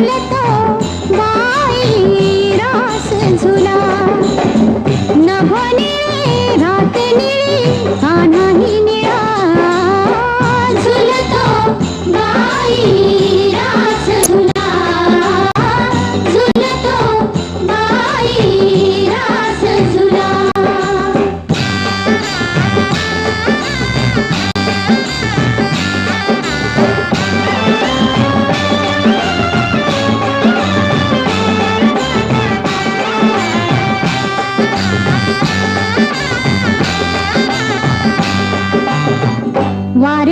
भूल तो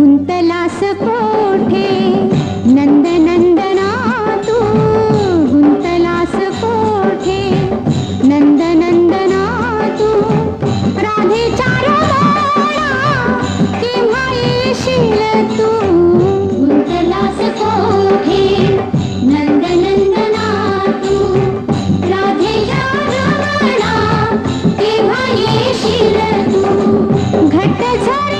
गुंतलास कोठे? नंद नंदना तू गुंतलास कोठे? नंद नंदनंदना तू राधेच्या केव्हा येशील तू? गुंतलास कोठे? नंदनंदना तू राधेच्या केव्हा येशील तू? घट झाले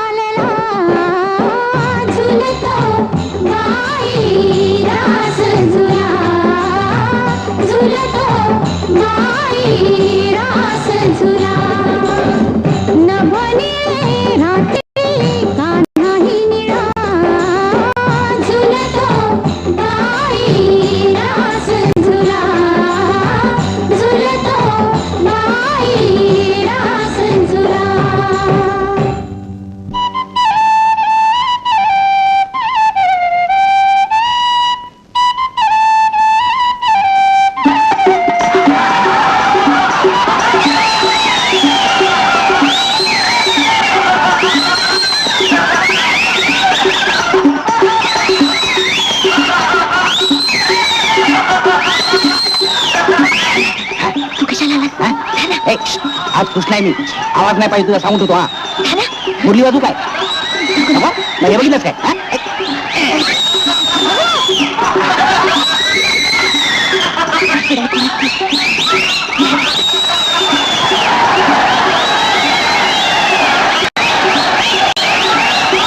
आज कृष्ण आहे मी आवाज नाही पाहिजे तुला सांगत होतो हा. मुरली बाजू काय? नाही बघितलंच काय?